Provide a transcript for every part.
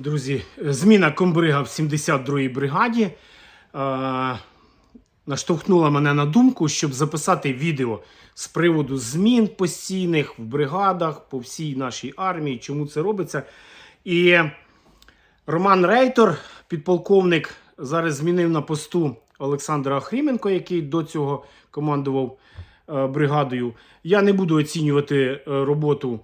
Друзі, зміна комбрига в 72-й бригаді е, наштовхнула мене на думку, щоб записати відео з приводу змін постійних в бригадах по всій нашій армії, чому це робиться. І Роман Рейтор, підполковник, зараз змінив на посту Олександра Охріменко, який до цього командував е, бригадою. Я не буду оцінювати е, роботу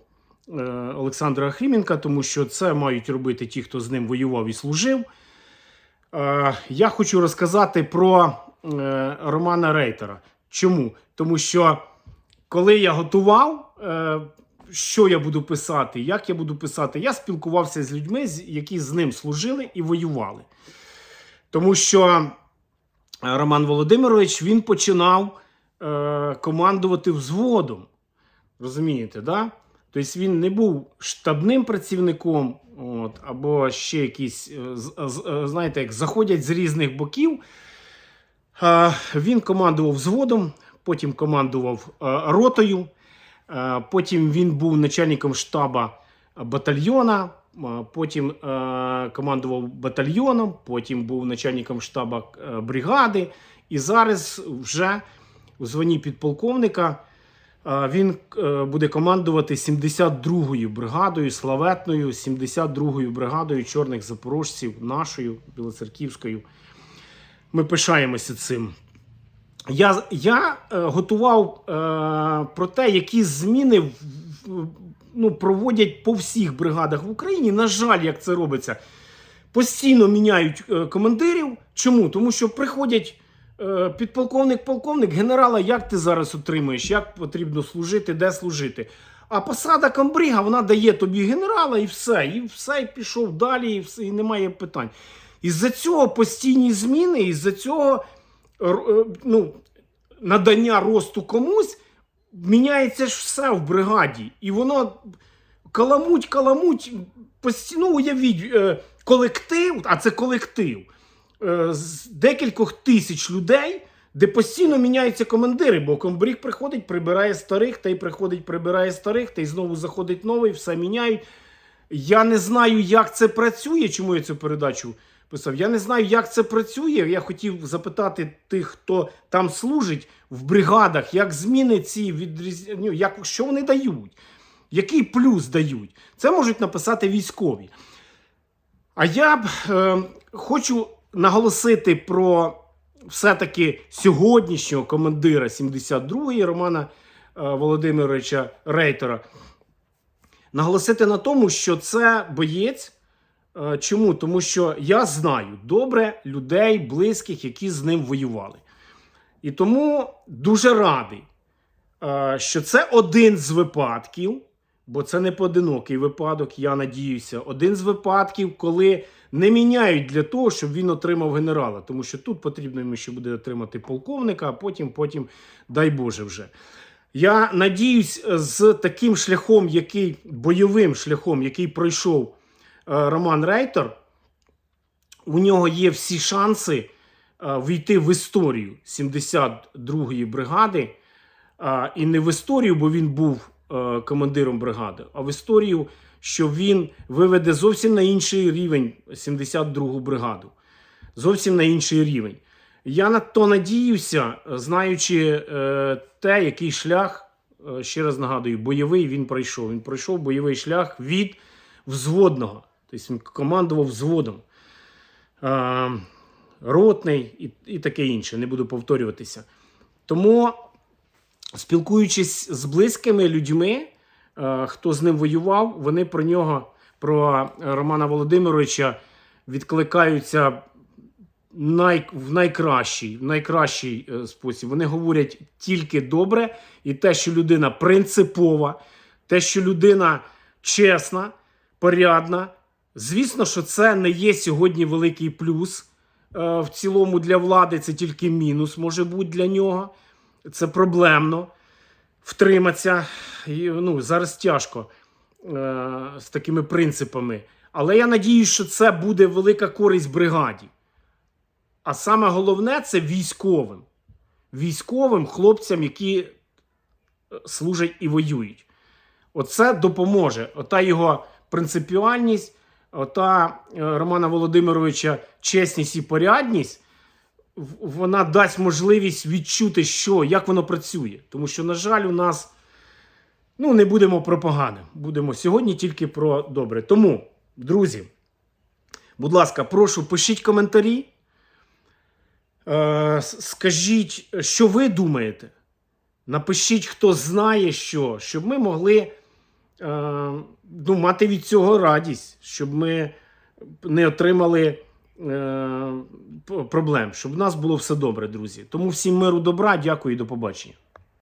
Олександра Охріменка, тому що це мають робити ті, хто з ним воював і служив. Е, Я хочу розказати про е, Романа Рейтера. Чому? Тому що коли я готував, е, що я буду писати, як я буду писати, я спілкувався з людьми, які з ним служили і воювали. Тому що е, Роман Володимирович він починав е, командувати взводом. Розумієте, да? Тобто він не був штабним працівником, от, або ще якісь, е, з- е, знаєте, як заходять з різних боків. Е, Він командував взводом, потім командував е, ротою, е, потім він був начальником штаба батальйона, е, потім е, командував батальйоном, потім був начальником штаба е, бригади. І зараз вже у званні підполковника е, він е, буде командувати 72-ю бригадою, славетною 72-ю бригадою чорних запорожців, нашою білоцерківською. Ми пишаємося цим. Я, я е, готував е, про те, які зміни ну, проводять по всіх бригадах в Україні. На жаль, як це робиться, постійно міняють е, командирів. Чому? Тому що приходять підполковник, полковник, генерала, як ти зараз отримуєш, як потрібно служити, де служити. А посада комбрига вона дає тобі генерала і все, і все, і пішов далі, і все, і немає питань. Із-за цього постійні зміни, із-за цього е, ну, надання росту комусь, міняється ж все в бригаді. І воно каламуть, каламуть, постійно уявіть, е, колектив, а це колектив е, з декількох тисяч людей, де постійно міняються командири, бо комбриг приходить, прибирає старих, та й приходить, прибирає старих, та й знову заходить новий, все міняють. Я не знаю, як це працює, чому я цю передачу писав. Я не знаю, як це працює. Я хотів запитати тих, хто там служить в бригадах, як зміни ці відріз... ну, як, що вони дають, який плюс дають. Це можуть написати військові. А я б е, хочу наголосити про все-таки сьогоднішнього командира 72-ї Романа е, Володимировича Рейтера. Наголосити на тому, що це боєць. Е, Чому? Тому що я знаю добре людей, близьких, які з ним воювали. І тому дуже радий, е, що це один з випадків, бо це не поодинокий випадок, я надіюся, один з випадків, коли не міняють для того, щоб він отримав генерала. Тому що тут потрібно йому ще буде отримати полковника, а потім, потім, дай Боже вже. Я надіюсь, з таким шляхом, який бойовим шляхом, який пройшов е, Роман Рейтер, у нього є всі шанси е, війти в історію 72-ї бригади. А, і не в історію, бо він був е, командиром бригади, а в історію, що він виведе зовсім на інший рівень 72-гу бригаду. Зовсім на інший рівень. Я на то надіюся, знаючи е, те, який шлях, е, ще раз нагадую, бойовий він пройшов. Він пройшов бойовий шлях від взводного. Тобто він командував взводом. Е, ротний і, і таке інше. Не буду повторюватися. Тому спілкуючись з близькими людьми, е, хто з ним воював, вони про нього, про Романа Володимировича, відкликаються най, в найкращий, в найкращий е, спосіб. Вони говорять тільки добре, і те, що людина принципова, те, що людина чесна, порядна. Звісно, що це не є сьогодні великий плюс е, в цілому для влади, це тільки мінус може бути для нього. Це проблемно втриматися. І, ну, зараз тяжко е, з такими принципами. Але я надіюсь, що це буде велика користь бригаді. А саме головне це військовим. Військовим хлопцям, які е, служать і воюють. Оце допоможе. Ота його принципіальність, ота е, Романа Володимировича чесність і порядність, вона дасть можливість відчути, що, як воно працює. Тому що, на жаль, у нас ну, не будемо про погане. Будемо сьогодні тільки про добре. Тому, друзі, будь ласка, прошу, пишіть коментарі. Е, скажіть, що ви думаєте. Напишіть, хто знає що, щоб ми могли е, ну, мати від цього радість, щоб ми не отримали проблем, щоб у нас було все добре, друзі. Тому всім миру добра, дякую і до побачення.